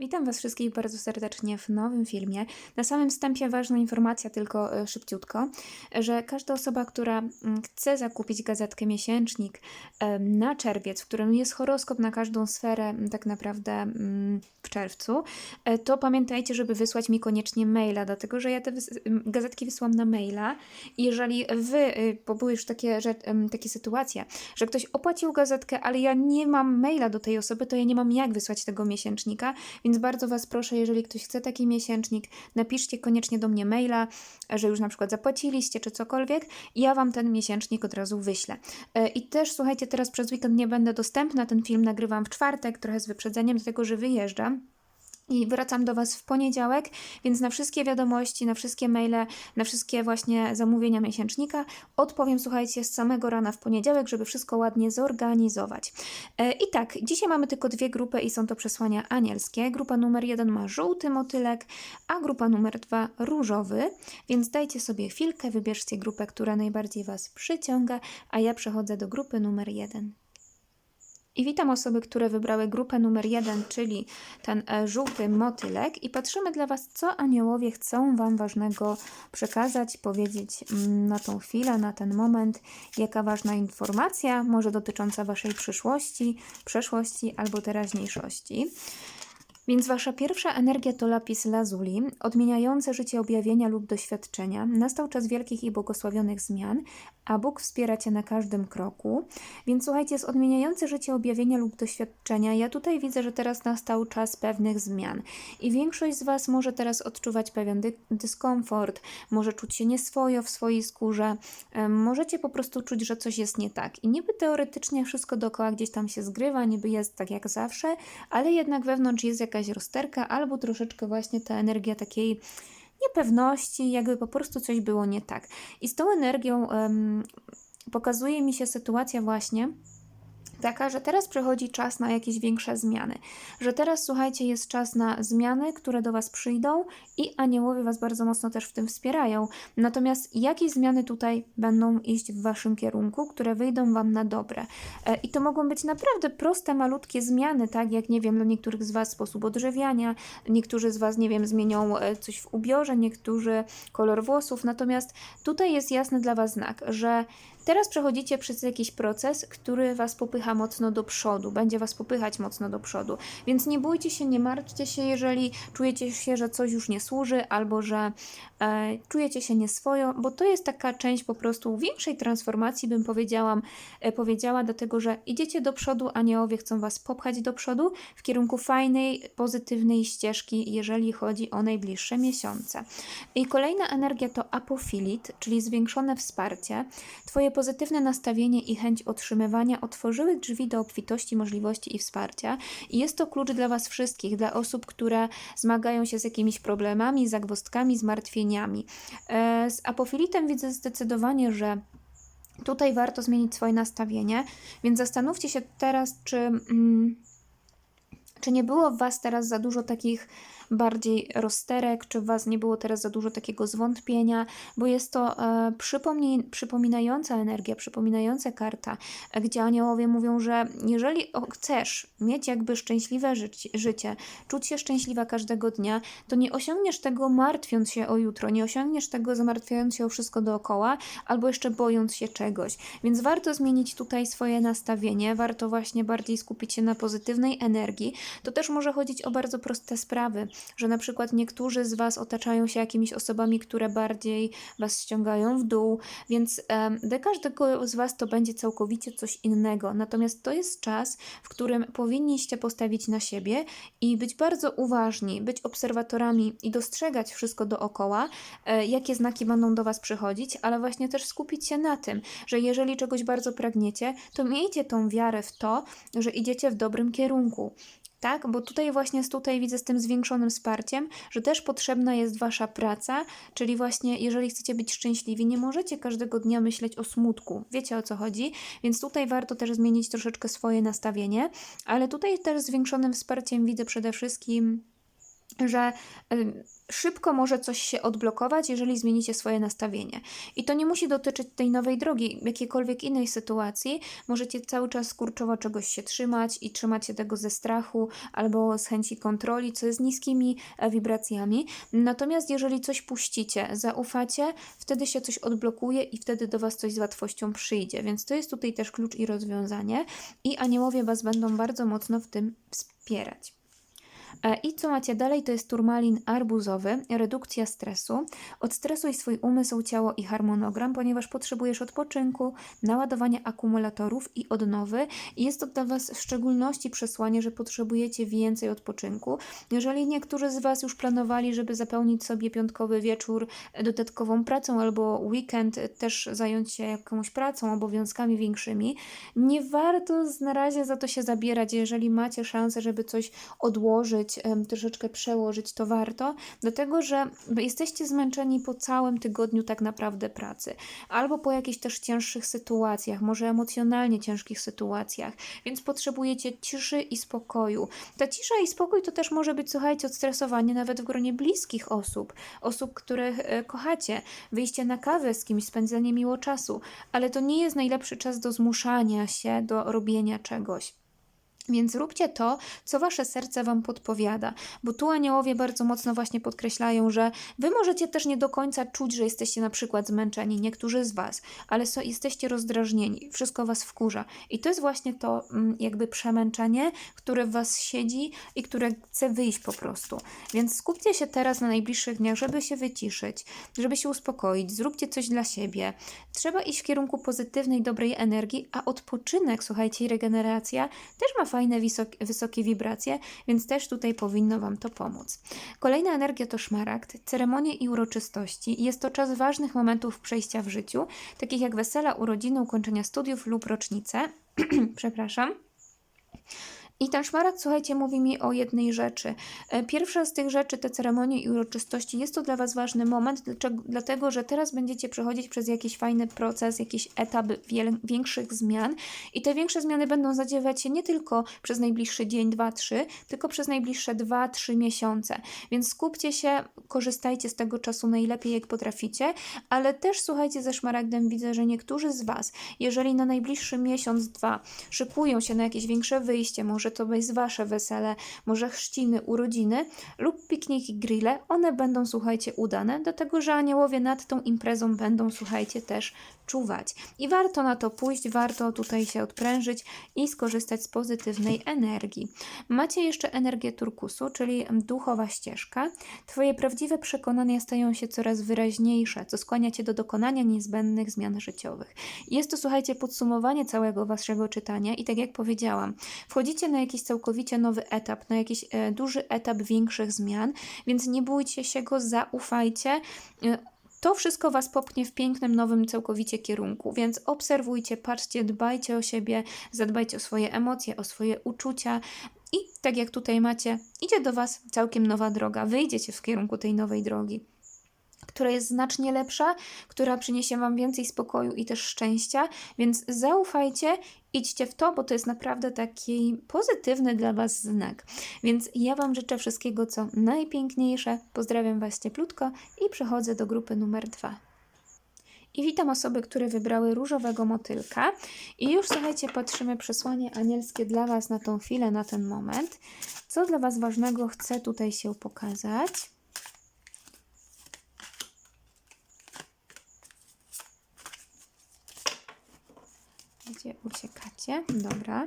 Witam Was wszystkich bardzo serdecznie w nowym filmie. Na samym wstępie ważna informacja, tylko e, szybciutko, że każda osoba, która mm, chce zakupić gazetkę miesięcznik na czerwiec, w którym jest horoskop na każdą sferę tak naprawdę mm, w czerwcu, e, to pamiętajcie, żeby wysłać mi koniecznie maila, dlatego że ja te gazetki wysyłam na maila jeżeli Wy, y, bo były już takie, em, takie sytuacje, że ktoś opłacił gazetkę, ale ja nie mam maila do tej osoby, to ja nie mam jak wysłać tego miesięcznika, więc bardzo Was proszę, jeżeli ktoś chce taki miesięcznik, napiszcie koniecznie do mnie maila, że już na przykład zapłaciliście czy cokolwiek i ja Wam ten miesięcznik od razu wyślę. E, I też słuchajcie, teraz przez weekend nie będę dostępna, ten film nagrywam w czwartek, trochę z wyprzedzeniem, dlatego że wyjeżdżam. I wracam do Was w poniedziałek, więc na wszystkie wiadomości, na wszystkie maile, na wszystkie właśnie zamówienia miesięcznika odpowiem, słuchajcie, z samego rana w poniedziałek, żeby wszystko ładnie zorganizować. E, I tak, dzisiaj mamy tylko dwie grupy i są to przesłania anielskie. Grupa numer jeden ma żółty motylek, a grupa numer dwa różowy, więc dajcie sobie chwilkę, wybierzcie grupę, która najbardziej Was przyciąga, a ja przechodzę do grupy numer jeden. I witam osoby, które wybrały grupę numer jeden, czyli ten e, żółty motylek i patrzymy dla Was, co aniołowie chcą Wam ważnego przekazać, powiedzieć mm, na tą chwilę, na ten moment, jaka ważna informacja, może dotycząca Waszej przyszłości, przeszłości albo teraźniejszości. Więc wasza pierwsza energia to lapis lazuli, odmieniające życie objawienia lub doświadczenia. Nastał czas wielkich i błogosławionych zmian, a Bóg wspiera cię na każdym kroku. Więc słuchajcie, jest odmieniające życie objawienia lub doświadczenia. Ja tutaj widzę, że teraz nastał czas pewnych zmian. I większość z was może teraz odczuwać pewien dy- dyskomfort, może czuć się nieswojo w swojej skórze, możecie po prostu czuć, że coś jest nie tak. I niby teoretycznie wszystko dookoła gdzieś tam się zgrywa, niby jest tak jak zawsze, ale jednak wewnątrz jest jakaś rozterka albo troszeczkę właśnie ta energia takiej niepewności, jakby po prostu coś było nie tak. I z tą energią em, pokazuje mi się sytuacja właśnie taka, że teraz przychodzi czas na jakieś większe zmiany. Że teraz, słuchajcie, jest czas na zmiany, które do Was przyjdą i aniołowie Was bardzo mocno też w tym wspierają. Natomiast jakie zmiany tutaj będą iść w Waszym kierunku, które wyjdą Wam na dobre? E, I to mogą być naprawdę proste, malutkie zmiany, tak jak, nie wiem, dla niektórych z Was sposób odżywiania, niektórzy z Was, nie wiem, zmienią e, coś w ubiorze, niektórzy kolor włosów. Natomiast tutaj jest jasny dla Was znak, że Teraz przechodzicie przez jakiś proces, który Was popycha mocno do przodu, będzie Was popychać mocno do przodu. Więc nie bójcie się, nie martwcie się, jeżeli czujecie się, że coś już nie służy, albo że e, czujecie się nieswojo, bo to jest taka część po prostu większej transformacji, bym powiedziałam, e, powiedziała, dlatego że idziecie do przodu, aniołowie chcą Was popchać do przodu w kierunku fajnej, pozytywnej ścieżki, jeżeli chodzi o najbliższe miesiące. I kolejna energia to apofilit, czyli zwiększone wsparcie. Twoje pozytywne nastawienie i chęć otrzymywania otworzyły drzwi do obfitości, możliwości i wsparcia. I jest to klucz dla Was wszystkich, dla osób, które zmagają się z jakimiś problemami, zagwozdkami, zmartwieniami. E, Z apofilitem widzę zdecydowanie, że tutaj warto zmienić swoje nastawienie, więc zastanówcie się teraz, czy. Mm, czy nie było w Was teraz za dużo takich bardziej rozterek, czy w Was nie było teraz za dużo takiego zwątpienia, bo jest to e, przypominająca energia, przypominająca karta, gdzie aniołowie mówią, że jeżeli chcesz mieć jakby szczęśliwe życie, życie, czuć się szczęśliwa każdego dnia, to nie osiągniesz tego martwiąc się o jutro, nie osiągniesz tego zamartwiając się o wszystko dookoła, albo jeszcze bojąc się czegoś. Więc warto zmienić tutaj swoje nastawienie, warto właśnie bardziej skupić się na pozytywnej energii. To też może chodzić o bardzo proste sprawy, że na przykład niektórzy z Was otaczają się jakimiś osobami, które bardziej Was ściągają w dół, więc dla każdego z Was to będzie całkowicie coś innego. Natomiast to jest czas, w którym powinniście postawić na siebie i być bardzo uważni, być obserwatorami i dostrzegać wszystko dookoła, e, jakie znaki będą do Was przychodzić, ale właśnie też skupić się na tym, że jeżeli czegoś bardzo pragniecie, to miejcie tą wiarę w to, że idziecie w dobrym kierunku. Tak, bo tutaj właśnie tutaj widzę z tym zwiększonym wsparciem, że też potrzebna jest wasza praca, czyli właśnie jeżeli chcecie być szczęśliwi, nie możecie każdego dnia myśleć o smutku. Wiecie o co chodzi? Więc tutaj warto też zmienić troszeczkę swoje nastawienie, ale tutaj też zwiększonym wsparciem widzę przede wszystkim że szybko może coś się odblokować, jeżeli zmienicie swoje nastawienie. I to nie musi dotyczyć tej nowej drogi, jakiejkolwiek innej sytuacji. Możecie cały czas kurczowo czegoś się trzymać i trzymać się tego ze strachu albo z chęci kontroli, co jest niskimi e, wibracjami. Natomiast jeżeli coś puścicie, zaufacie, wtedy się coś odblokuje i wtedy do Was coś z łatwością przyjdzie. Więc to jest tutaj też klucz i rozwiązanie. I aniołowie Was będą bardzo mocno w tym wspierać. E, I co macie dalej, to jest turmalin arbuzowy, redukcja stresu. Odstresuj swój umysł, ciało i harmonogram, ponieważ potrzebujesz odpoczynku, naładowania akumulatorów i odnowy. Jest to dla Was w szczególności przesłanie, że potrzebujecie więcej odpoczynku. Jeżeli niektórzy z Was już planowali, żeby zapełnić sobie piątkowy wieczór dodatkową pracą albo weekend też zająć się jakąś pracą, obowiązkami większymi, nie warto na razie za to się zabierać, jeżeli macie szansę, żeby coś odłożyć, troszeczkę przełożyć, to warto, dlatego że jesteście zmęczeni po całym tygodniu tak naprawdę pracy, albo po jakichś też cięższych sytuacjach, może emocjonalnie ciężkich sytuacjach, więc potrzebujecie ciszy i spokoju. Ta cisza i spokój to też może być, słuchajcie, odstresowanie nawet w gronie bliskich osób, osób, których e, kochacie, wyjście na kawę z kimś, spędzenie miło czasu, ale to nie jest najlepszy czas do zmuszania się do robienia czegoś. Więc róbcie to, co wasze serce wam podpowiada, bo tu aniołowie bardzo mocno właśnie podkreślają, że wy możecie też nie do końca czuć, że jesteście na przykład zmęczeni, niektórzy z was, ale so, jesteście rozdrażnieni, wszystko was wkurza. I to jest właśnie to mm, jakby przemęczenie, które w was siedzi i które chce wyjść po prostu. Więc skupcie się teraz na najbliższych dniach, żeby się wyciszyć, żeby się uspokoić, zróbcie coś dla siebie. Trzeba iść w kierunku pozytywnej, dobrej energii, a odpoczynek, słuchajcie, i regeneracja też ma fajne fajne, wysokie wibracje, więc też tutaj powinno Wam to pomóc. Kolejna energia to szmaragd, ceremonie i uroczystości. Jest to czas ważnych momentów przejścia w życiu, takich jak wesela, urodziny, ukończenia studiów lub rocznice. Przepraszam. I ten szmaragd, słuchajcie, mówi mi o jednej rzeczy. E, pierwsza z tych rzeczy, te ceremonie i uroczystości, jest to dla Was ważny moment, dlatego że teraz będziecie przechodzić przez jakiś fajny proces, jakiś etap większych zmian i te większe zmiany będą zadziewać się nie tylko przez najbliższy dzień, dwa, trzy, tylko przez najbliższe dwa, trzy miesiące. Więc skupcie się, korzystajcie z tego czasu najlepiej, jak potraficie, ale też słuchajcie, ze szmaragdem widzę, że niektórzy z Was, jeżeli na najbliższy miesiąc, dwa szykują się na jakieś większe wyjście, może może to jest Wasze wesele, może chrzciny, urodziny lub pikniki, grille, one będą, słuchajcie, udane, dlatego że aniołowie nad tą imprezą będą, słuchajcie, też czuwać. I warto na to pójść, warto tutaj się odprężyć i skorzystać z pozytywnej energii. Macie jeszcze energię turkusu, czyli duchowa ścieżka. Twoje prawdziwe przekonania stają się coraz wyraźniejsze, co skłania Cię do dokonania niezbędnych zmian życiowych. Jest to, słuchajcie, podsumowanie całego Waszego czytania i tak jak powiedziałam, wchodzicie na jakiś całkowicie nowy etap, na jakiś e, duży etap większych zmian, więc nie bójcie się go, zaufajcie. E, to wszystko Was popchnie w pięknym, nowym całkowicie kierunku, więc obserwujcie, patrzcie, dbajcie o siebie, zadbajcie o swoje emocje, o swoje uczucia. I tak jak tutaj macie, idzie do Was całkiem nowa droga, wyjdziecie w kierunku tej nowej drogi która jest znacznie lepsza, która przyniesie Wam więcej spokoju i też szczęścia, więc zaufajcie, idźcie w to, bo to jest naprawdę taki pozytywny dla Was znak. Więc ja Wam życzę wszystkiego, co najpiękniejsze. Pozdrawiam Was cieplutko i przechodzę do grupy numer dwa. I witam osoby, które wybrały różowego motylka. I już słuchajcie, patrzymy przesłanie anielskie dla Was na tą chwilę, na ten moment. Co dla Was ważnego chcę tutaj się pokazać? Gdzie uciekacie? Dobra.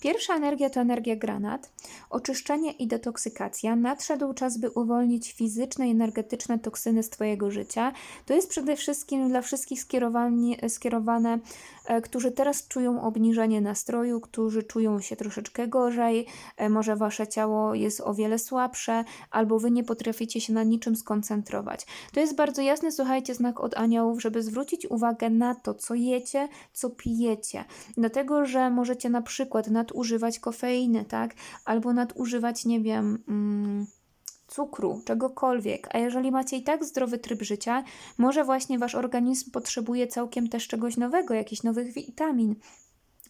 Pierwsza energia to energia granat. Oczyszczenie i detoksykacja. Nadszedł czas, by uwolnić fizyczne i energetyczne toksyny z Twojego życia. To jest przede wszystkim dla wszystkich skierowane, którzy teraz czują obniżenie nastroju, którzy czują się troszeczkę gorzej, e, może Wasze ciało jest o wiele słabsze, albo Wy nie potraficie się na niczym skoncentrować. To jest bardzo jasny, słuchajcie, znak od aniołów, żeby zwrócić uwagę na to, co jecie, co pijecie. Dlatego, że możecie na przykład nadużywać kofeiny, tak? Albo nadużywać, nie wiem, mm, cukru, czegokolwiek. A jeżeli macie i tak zdrowy tryb życia, może właśnie wasz organizm potrzebuje całkiem też czegoś nowego, jakichś nowych witamin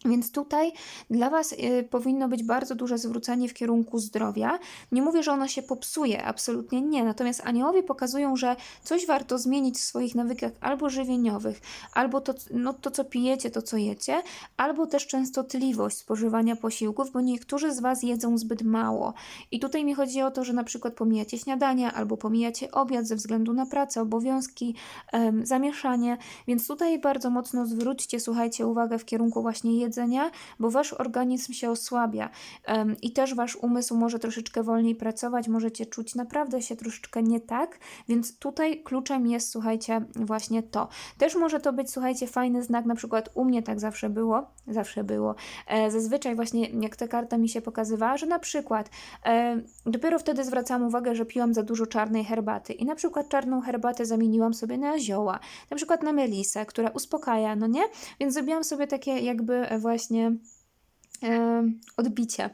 Więc tutaj dla Was y, powinno być bardzo duże zwrócenie w kierunku zdrowia. Nie mówię, że ono się popsuje, absolutnie nie. Natomiast aniołowie pokazują, że coś warto zmienić w swoich nawykach albo żywieniowych, albo to, no, to co pijecie, to co jecie, albo też częstotliwość spożywania posiłków, bo niektórzy z Was jedzą zbyt mało. I tutaj mi chodzi o to, że na przykład pomijacie śniadania albo pomijacie obiad ze względu na pracę, obowiązki, zamieszanie. Więc tutaj bardzo mocno zwróćcie, słuchajcie, uwagę w kierunku właśnie jedzenia jedzenia, bo wasz organizm się osłabia i też wasz umysł może troszeczkę wolniej pracować, możecie czuć naprawdę się troszeczkę nie tak, więc tutaj kluczem jest, słuchajcie, właśnie to. Też może to być, słuchajcie, fajny znak, na przykład u mnie tak zawsze było, zawsze było. E, zazwyczaj właśnie jak ta karta mi się pokazywała, że na przykład e, dopiero wtedy zwracałam uwagę, że piłam za dużo czarnej herbaty i na przykład czarną herbatę zamieniłam sobie na zioła, na przykład na melisę, która uspokaja, no nie? Więc zrobiłam sobie takie jakby właśnie odbicie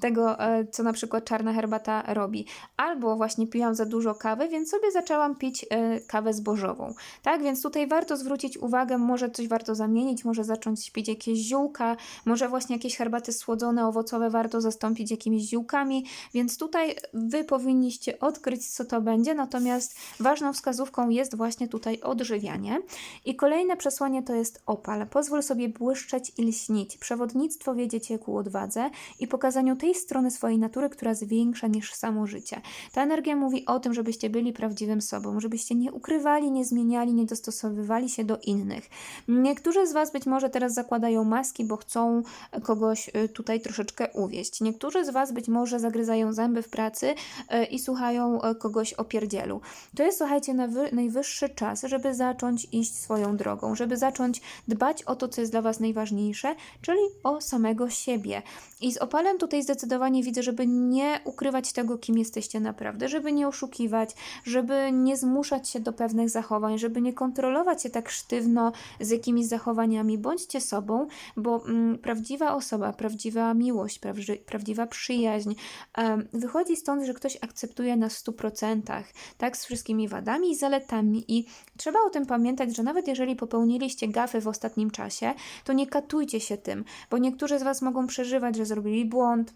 tego, e, co na przykład czarna herbata robi. Albo właśnie piłam za dużo kawy, więc sobie zaczęłam pić e, kawę zbożową. Tak, więc tutaj warto zwrócić uwagę, może coś warto zamienić, może zacząć pić jakieś ziółka, może właśnie jakieś herbaty słodzone, owocowe warto zastąpić jakimiś ziółkami, więc tutaj Wy powinniście odkryć, co to będzie, natomiast ważną wskazówką jest właśnie tutaj odżywianie. I kolejne przesłanie to jest opal. Pozwól sobie błyszczeć i lśnić. Przewodnictwo wiedzieć ku odwadze i pokazaniu tej strony swojej natury, która jest większa niż samo życie. Ta energia mówi o tym, żebyście byli prawdziwym sobą, żebyście nie ukrywali, nie zmieniali, nie dostosowywali się do innych. Niektórzy z Was być może teraz zakładają maski, bo chcą kogoś y, tutaj troszeczkę uwieść. Niektórzy z Was być może zagryzają zęby w pracy y, i słuchają kogoś o pierdzielu. To jest, słuchajcie, najwyższy czas, żeby zacząć iść swoją drogą, żeby zacząć dbać o to, co jest dla Was najważniejsze, czyli o samego siebie. I z opalem tutaj zdecydowanie widzę, żeby nie ukrywać tego, kim jesteście naprawdę, żeby nie oszukiwać, żeby nie zmuszać się do pewnych zachowań, żeby nie kontrolować się tak sztywno z jakimiś zachowaniami. Bądźcie sobą, bo mm, prawdziwa osoba, prawdziwa miłość, prawdzi prawdziwa przyjaźń um, wychodzi stąd, że ktoś akceptuje na 100%, tak, z wszystkimi wadami i zaletami. I trzeba o tym pamiętać, że nawet jeżeli popełniliście gafy w ostatnim czasie, to nie katujcie się tym, bo niektórzy z Was mogą przeżywać, że zrobili błąd,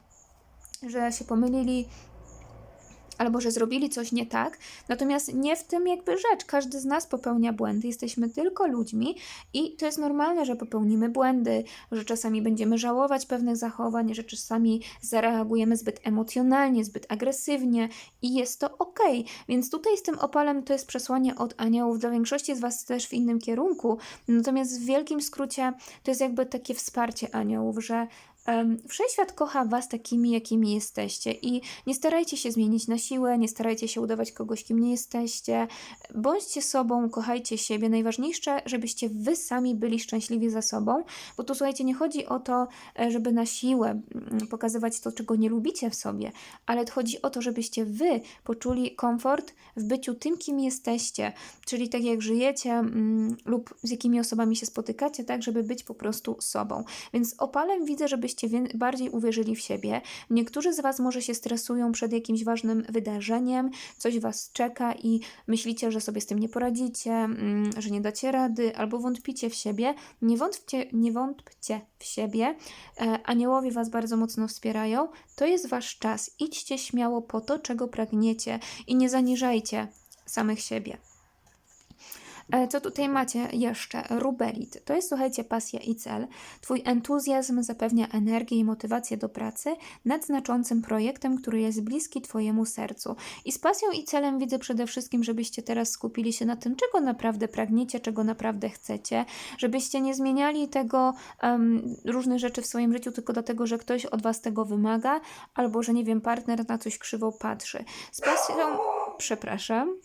że się pomylili, albo że zrobili coś nie tak. Natomiast nie w tym jakby rzecz. Każdy z nas popełnia błędy, jesteśmy tylko ludźmi i to jest normalne, że popełnimy błędy, że czasami będziemy żałować pewnych zachowań, że czasami zareagujemy zbyt emocjonalnie, zbyt agresywnie i jest to ok. Więc tutaj z tym opalem to jest przesłanie od aniołów. Dla większości z Was też w innym kierunku. Natomiast w wielkim skrócie to jest jakby takie wsparcie aniołów, że Wszechświat kocha Was takimi, jakimi jesteście i nie starajcie się zmienić na siłę, nie starajcie się udawać kogoś, kim nie jesteście. Bądźcie sobą, kochajcie siebie. Najważniejsze, żebyście Wy sami byli szczęśliwi za sobą, bo tu słuchajcie, nie chodzi o to, e, żeby na siłę mm, pokazywać to, czego nie lubicie w sobie, ale chodzi o to, żebyście Wy poczuli komfort w byciu tym, kim jesteście, czyli tak jak żyjecie mm, lub z jakimi osobami się spotykacie, tak, żeby być po prostu sobą. Więc opalem widzę, żebyście żebyście bardziej uwierzyli w siebie. Niektórzy z Was może się stresują przed jakimś ważnym wydarzeniem, coś Was czeka i myślicie, że sobie z tym nie poradzicie, mm, że nie dacie rady, albo wątpicie w siebie. Nie wątpcie, nie wątpcie w siebie. E, aniołowie Was bardzo mocno wspierają. To jest Wasz czas. Idźcie śmiało po to, czego pragniecie i nie zaniżajcie samych siebie. E, co tutaj macie jeszcze? Rubelit. To jest, słuchajcie, pasja i cel. Twój entuzjazm zapewnia energię i motywację do pracy nad znaczącym projektem, który jest bliski Twojemu sercu. I z pasją i celem widzę przede wszystkim, żebyście teraz skupili się na tym, czego naprawdę pragniecie, czego naprawdę chcecie, żebyście nie zmieniali tego um, różnych rzeczy w swoim życiu tylko dlatego, że ktoś od Was tego wymaga, albo że, nie wiem, partner na coś krzywo patrzy. Z pasją, przepraszam,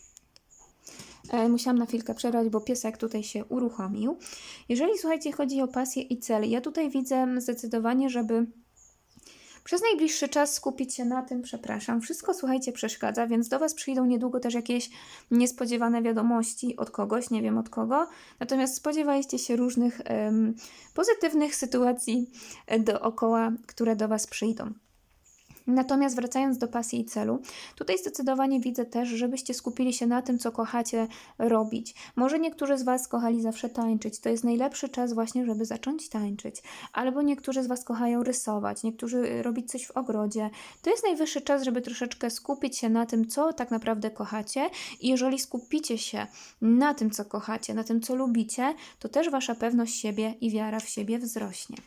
musiałam na chwilkę przerwać, bo piesek tutaj się uruchomił. Jeżeli słuchajcie, chodzi o pasję i cel, ja tutaj widzę zdecydowanie, żeby przez najbliższy czas skupić się na tym, przepraszam, wszystko słuchajcie przeszkadza, więc do Was przyjdą niedługo też jakieś niespodziewane wiadomości od kogoś, nie wiem od kogo, natomiast spodziewajcie się różnych um, pozytywnych sytuacji e, dookoła, które do Was przyjdą. Natomiast wracając do pasji i celu, tutaj zdecydowanie widzę też, żebyście skupili się na tym, co kochacie robić. Może niektórzy z Was kochali zawsze tańczyć, to jest najlepszy czas właśnie, żeby zacząć tańczyć. Albo niektórzy z Was kochają rysować, niektórzy y, robić coś w ogrodzie. To jest najwyższy czas, żeby troszeczkę skupić się na tym, co tak naprawdę kochacie. I jeżeli skupicie się na tym, co kochacie, na tym, co lubicie, to też Wasza pewność siebie i wiara w siebie wzrośnie.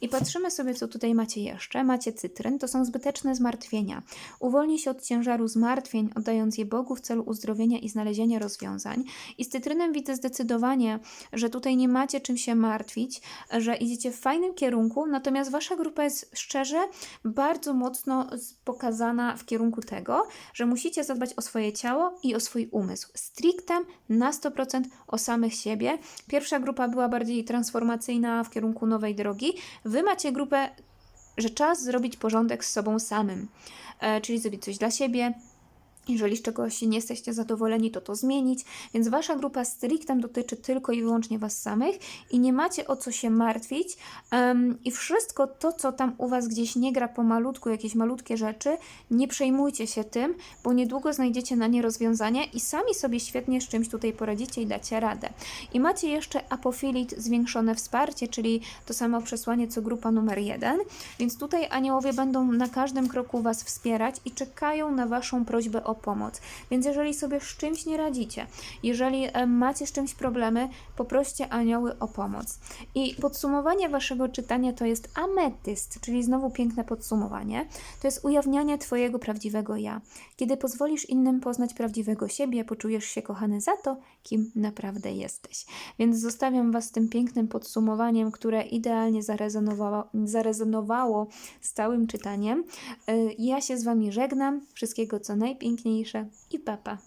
I patrzymy sobie, co tutaj macie jeszcze. Macie cytryn, to są zbyteczne zmartwienia. Uwolnij się od ciężaru zmartwień, oddając je Bogu w celu uzdrowienia i znalezienia rozwiązań. I z cytrynem widzę zdecydowanie, że tutaj nie macie czym się martwić, że idziecie w fajnym kierunku, natomiast wasza grupa jest szczerze bardzo mocno pokazana w kierunku tego, że musicie zadbać o swoje ciało i o swój umysł. Strictem na 100% o samych siebie. Pierwsza grupa była bardziej transformacyjna w kierunku nowej drogi. Wy macie grupę że czas zrobić porządek z sobą samym, e, czyli zrobić coś dla siebie. Jeżeli z czegoś nie jesteście zadowoleni, to to zmienić. Więc wasza grupa strictem dotyczy tylko i wyłącznie was samych i nie macie o co się martwić. em, I wszystko to, co tam u was gdzieś nie gra pomalutku, jakieś malutkie rzeczy, nie przejmujcie się tym, bo niedługo znajdziecie na nie rozwiązanie i sami sobie świetnie z czymś tutaj poradzicie i dacie radę. I macie jeszcze apofilit, zwiększone wsparcie, czyli to samo przesłanie co grupa numer jeden. Więc tutaj aniołowie będą na każdym kroku Was wspierać i czekają na Waszą prośbę o pomoc. Więc jeżeli sobie z czymś nie radzicie, jeżeli e, macie z czymś problemy, poproście anioły o pomoc. I podsumowanie Waszego czytania to jest ametyst, czyli znowu piękne podsumowanie. To jest ujawnianie Twojego prawdziwego ja. Kiedy pozwolisz innym poznać prawdziwego siebie, poczujesz się kochany za to, kim naprawdę jesteś. Więc zostawiam Was z tym pięknym podsumowaniem, które idealnie zarezonowało, zarezonowało z całym czytaniem. Y, Ja się z Wami żegnam. Wszystkiego co najpiękniejsze i papa.